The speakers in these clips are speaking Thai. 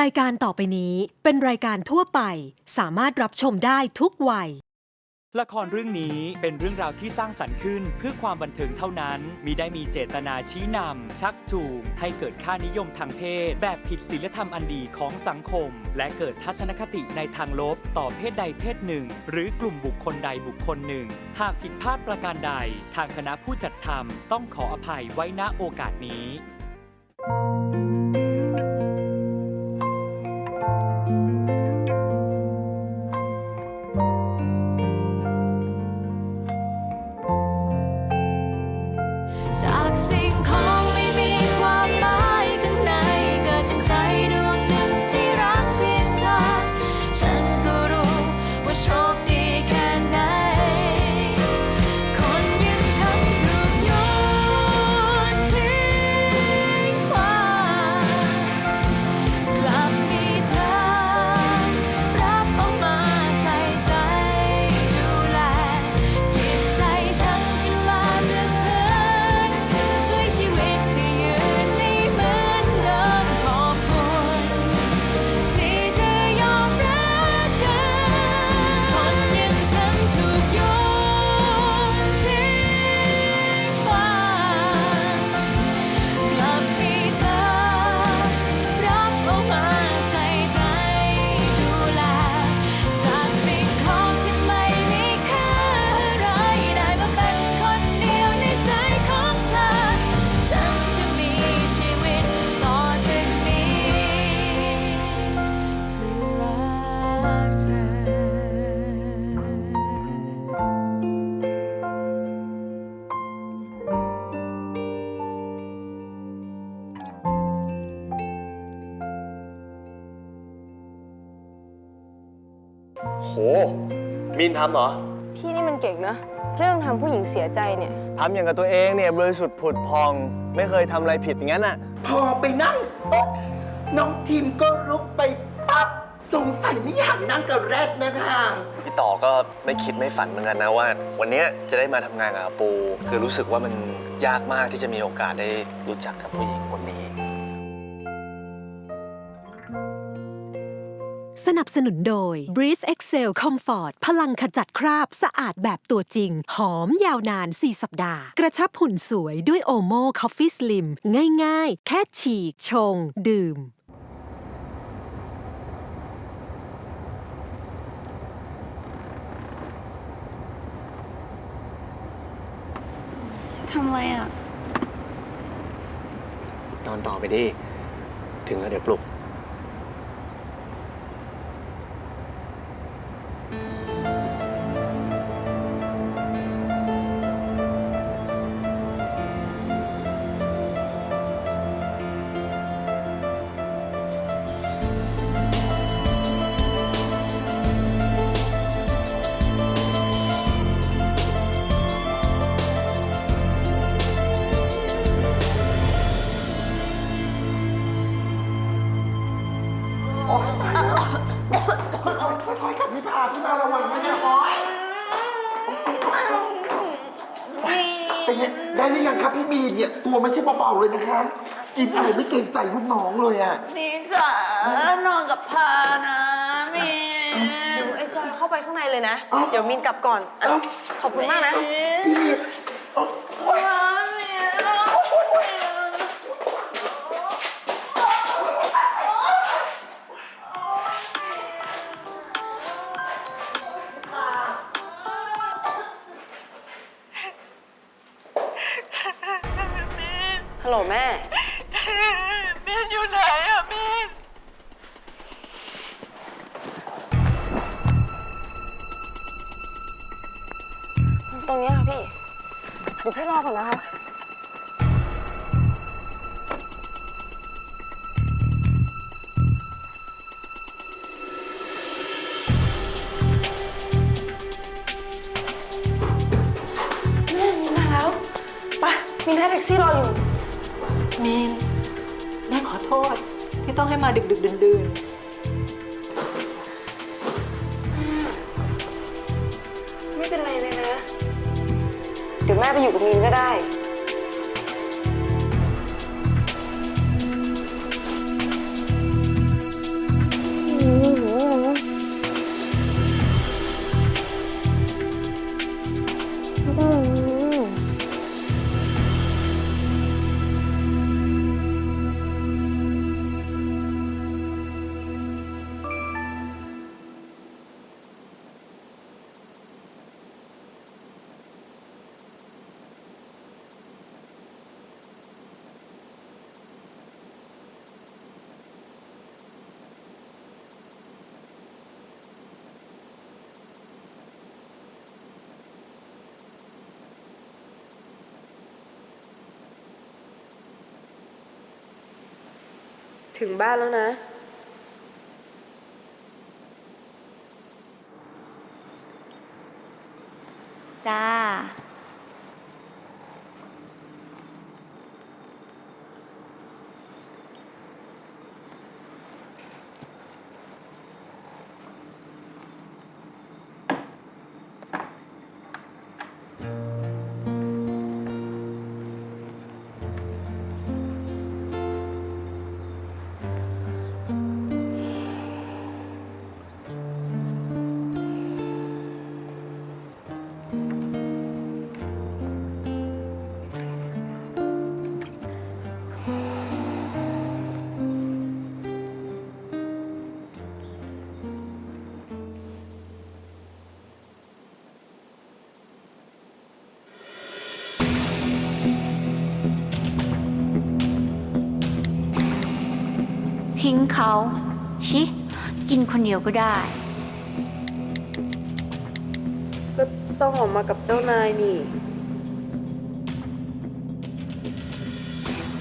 รายการต่อไปนี้เป็นรายการทั่วไป สามารถรับชมได้ทุกวัย ละครเรื่องนี้เป็นเรื่องราวที่สร้างสรรค์ขึ้นเพื่อความบันเทิงเท่านั้น มิได้มีเจตนาชี้นำ ชักจูง ให้เกิดค่านิยมทางเพศ แบบผิดศีลธรรมอันดีของสังคม และเกิดทัศนคติในทางลบต่อเพศใดเพศหนึ่ง หรือกลุ่มบุคคลใดบุคคลหนึ่ง หากผิดพลาดประการใด ทางคณะผู้จัดทำต้องขออภัยไว้ณโอกาสนี้ โห มินทำเหรอ พี่นี่มันเก่งนะ เรื่องทำผู้หญิงเสียใจเนี่ย ทำอย่างกับตัวเองเนี่ยบริสุทธิ์ผุดพอง ไม่เคยทำอะไรผิดอย่างนั้นอะ พอไปนั่งปุ๊บน้องทีมก็ลุกไปปั๊บสงสัยไม่อยากนั่งกับแรดนะคะพี่ต่อก็ไม่คิดไม่ฝันเหมือนกันนะว่า วันเนี้ยจะได้มาทำงานกับอาปู คือรู้สึกว่ามันยากมากที่จะมีโอกาสได้รู้จักกับผู้หญิง สนับสนุนโดย Breeze Excel Comfort พลังขจัดคราบสะอาดแบบตัวจริง หอมยาวนาน 4 สัปดาห์ กระชับหุ่นสวยด้วยโอโม Coffee Slim ง่ายๆ แค่ฉีก ชง ดื่ม ทำไรอะ นอนต่อไปดิ ถึงแล้วเดี๋ยวปลุก ไงได้หรือยังครับพี่มีนเนี่ยตัวไม่ใช่เบาๆเลยนะคะ กินอะไรไม่เกรงใจรุ่นน้องเลยอะมีจ๋านอนกับพานะมีเดี๋ยวไอ้จอยเข้าไปข้างในเลยนะเดี๋ยวมินกลับก่อนอะเอ้าขอบคุณมากนะ พี่มี ฮัลโหลแม่มีอยู่ไหนอะมีตรงนี้ค่ะพี่เดี๋ยวพี่รอก่อนนะคะ แม่มินมาแล้วไปมินให้แท็กซี่รออยู่ มีนแม่ขอโทษที่ต้องให้มาดึกดึกดื่นดื่นไม่เป็นไรเลยนะ เดี๋ยวแม่ไปอยู่กับมินก็ได้ ถึงบ้านแล้วนะ ทิ้งเขา ชิ กินคนเดียวก็ได้ ก็ต้องออกมากับเจ้านายนี่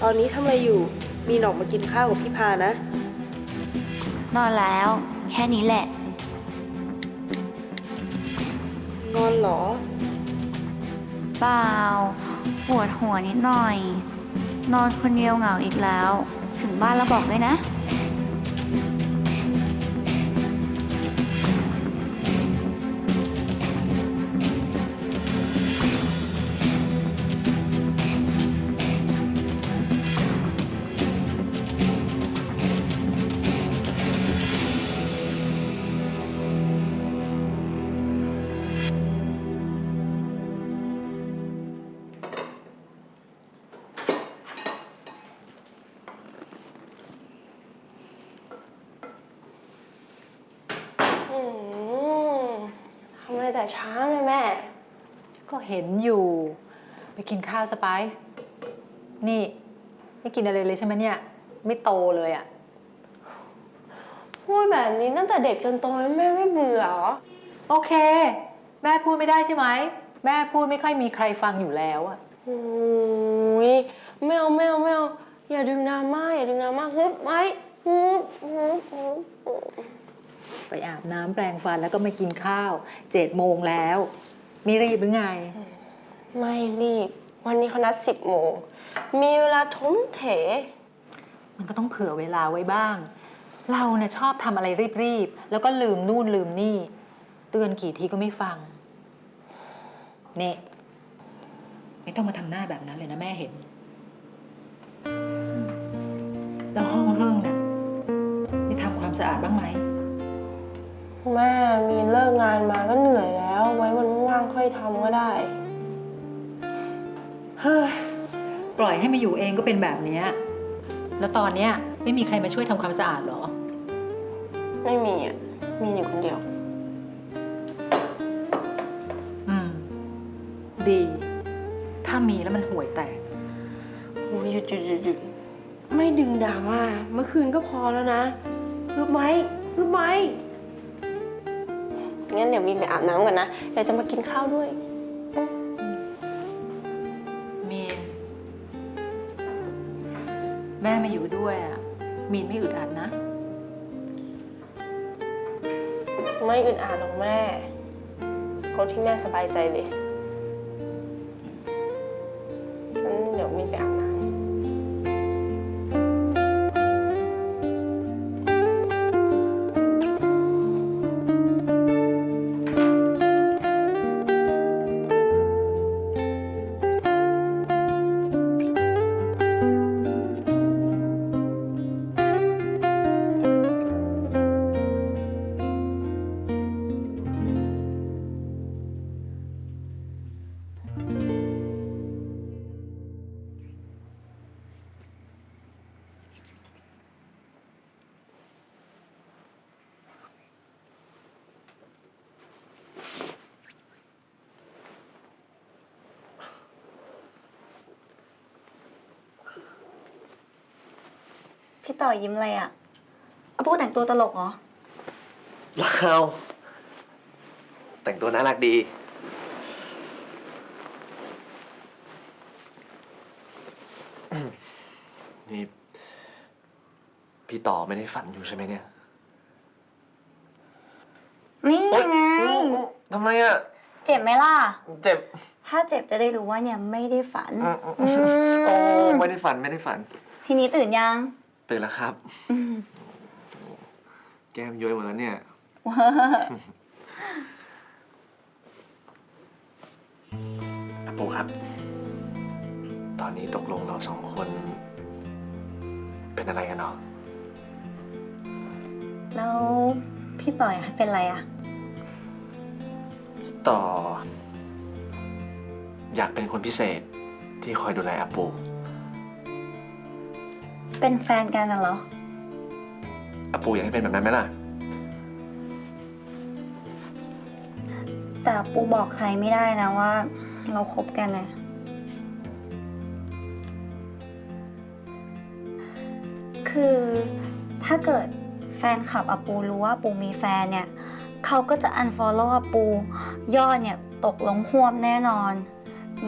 ตอนนี้ทำอะไรอยู่ มีหนออกมากินข้าวกับพี่พานะ นอนแล้ว แค่นี้แหละงอนเหรอ เปล่า ปวดหัวนิดหน่อย นอนคนเดียวเหงาอีกแล้ว ถึงบ้านแล้วบอกด้วยนะ แต่เช้าเลยแม่ ก็เห็นอยู่ ไปกินข้าวสไปซ์นี่ ไม่กินอะไรเลยใช่ไหมเนี่ย ไม่โตเลยอะ่ะ พูดแบบนี้ตั้งแต่เด็กจนโตแล้วแม่ไม่เบื่อเหรอ โอเค แม่พูดไม่ได้ใช่ไหม แม่พูดไม่ค่อยมีใครฟังอยู่แล้วอะโอ้ยไม่เอาไม่เอาไม่เอาอย่าดึงดราม่าอย่าดึงดราม่าฮึบไว้ฮึบฮึบฮึบฮึบ ไปอาบน้ำแปรงฟันแล้วก็มากินข้าวเจ็ดโมงแล้วมีรีบหรือไง ไม่รีบ วันนี้เขานัดสิบโมง มีเวลาทมเถ มันก็ต้องเผื่อเวลาไว้บ้าง เราเนี่ยชอบทำอะไรรีบๆ แล้วก็ลืมนู่นลืมนี่ เตือนกี่ทีก็ไม่ฟัง นี่ ไม่ต้องมาทำหน้าแบบนั้นเลยนะแม่เห็น แล้วห้องเฮิ่งเนี่ยได้ทำความสะอาดบ้างไหม แม่มีเลิกงานมาก็เหนื่อยแล้ว ไว้วันว่างๆค่อยทำก็ได้ เฮ้ย ปล่อยให้มาอยู่เองก็เป็นแบบเนี้ยแล้วตอนเนี้ยไม่มีใครมาช่วยทำความสะอาดเหรอ ไม่มีอะ มีอยู่คนเดียว อืม ดี ถ้ามีแล้วมันห่วยแตก โอ้ยหยุดหยุดหยุดหยุดไม่ดึงดราม่าเมื่อคืนก็พอแล้วนะรู้ไหมรู้ไหม งั้นเดี๋ยวมีไปอาบน้ำก่อนนะเดี๋ยวจะมากินข้าวด้วย มีน แม่มาอยู่ด้วยอะ มีนไม่อึดอัดนะ ไม่อึดอัดหรอกแม่เอาที่แม่สบายใจเลย พี่ต่อยิ้มอะไรอะ่ะอาปูแต่งตัวตลกเหรอรักเขาแต่งตัวน่ารักดีนี่พี่ พี่ต่อไม่ได้ฝันอยู่ใช่ไหมเนี่ย นี่โอ๊ยไง ทำไมอะ เจ็บไหมล่ะ เจ็บถ้าเจ็บจะได้รู้ว่าเนี่ยไม่ได้ฝัน อืมอืมอืมโอ้ไม่ได้ฝันไม่ได้ฝัน ทีนี้ตื่นยัง ตื่นแล้วครับอืมแก้มย้อยหมดแล้วเนี่ยอาปูครับ ตอนนี้ตกลงเราสองคน เป็นอะไรกันเนาะแล้วพี่ต่อยอะเป็นไรอะต่อ อยากเป็นคนพิเศษที่คอยดูแลอาปู เป็นแฟนกันน่ะเหรอ อาปูอยากให้เป็นแบบนั้นไหมล่ะ แต่ปูบอกใครไม่ได้นะว่า เราคบกันนะคือถ้าเกิดแฟนคลับอาปูรู้ว่าปูมีแฟนเนี่ย เขาก็จะ unfollow อาปู ยอดเนี่ยตกลงห่วมแน่นอน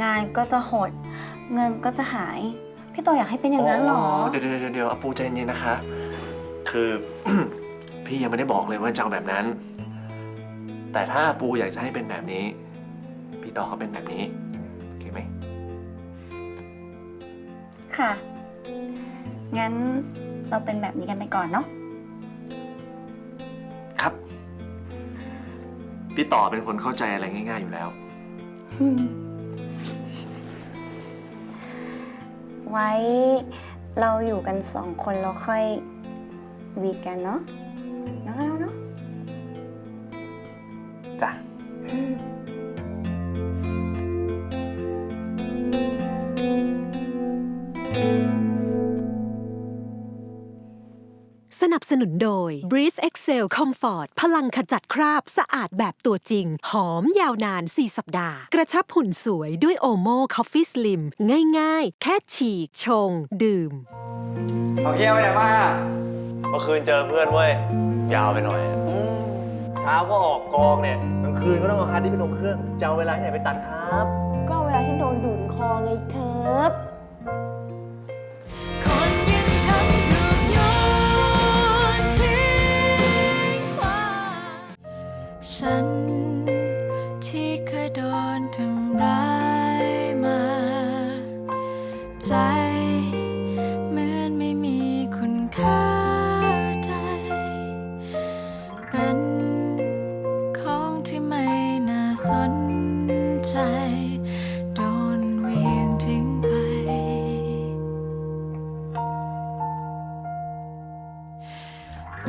งานก็จะหด เงินก็จะหาย พี่ต่ออยากให้เป็นอย่างนั้นเหรอเดี๋ยวเดี๋ยวเดี๋ยวเดี๋ยวอาปูใจเย็นๆนะคะ คือ พี่ยังไม่ได้บอกเลยว่าจะเอาแบบนั้น แต่ถ้าอาปูอยากจะให้เป็นแบบนี้ พี่ต่อเขาเป็นแบบนี้โอเคไหมค่ะ งั้นเราเป็นแบบนี้กันไปก่อนเนาะ ครับ พี่ต่อเป็นคนเข้าใจอะไรง่าย ๆอยู่แล้ว ไว้ เราอยู่กันสองคนเราค่อยวีดกันเนาะ สนับสนุนโดย Breeze Excel Comfort พลังขจัดคราบสะอาดแบบตัวจริง หอมยาวนาน 4 สัปดาห์ กระชับหุ่นสวยด้วยโอโม Coffee Slim ง่ายๆ แค่ฉีก ชง ดื่ม เอาเฮียไปไหนมาเมื่อคืนเจอเพื่อนเว้ย ยาวไปหน่อย เช้าก็ออกกองเนี่ยกลางคืนก็ต้องเอาฮาร์ดดิสก์ไปลงเครื่องจะเอาเวลาที่ไหนไปตัดครับ ก็เวลาที่โดนดูดคอไงครับ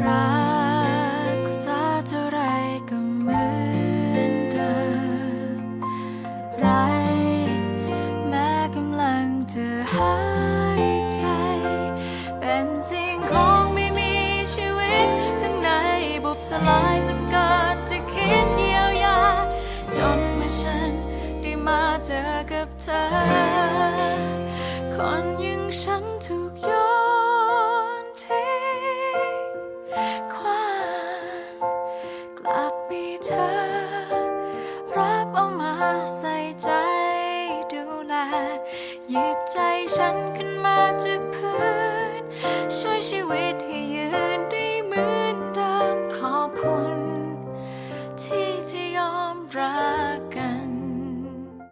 รักษาเท่าไรก็เหมือนเดิมไรแม้กำลังจะหายใจ เป็นสิ่งของไม่มีชีวิต ข้างในบุบสลายจนเกินจะคิดเยียวยา จนเมื่อฉันได้มาเจอกับเธอคน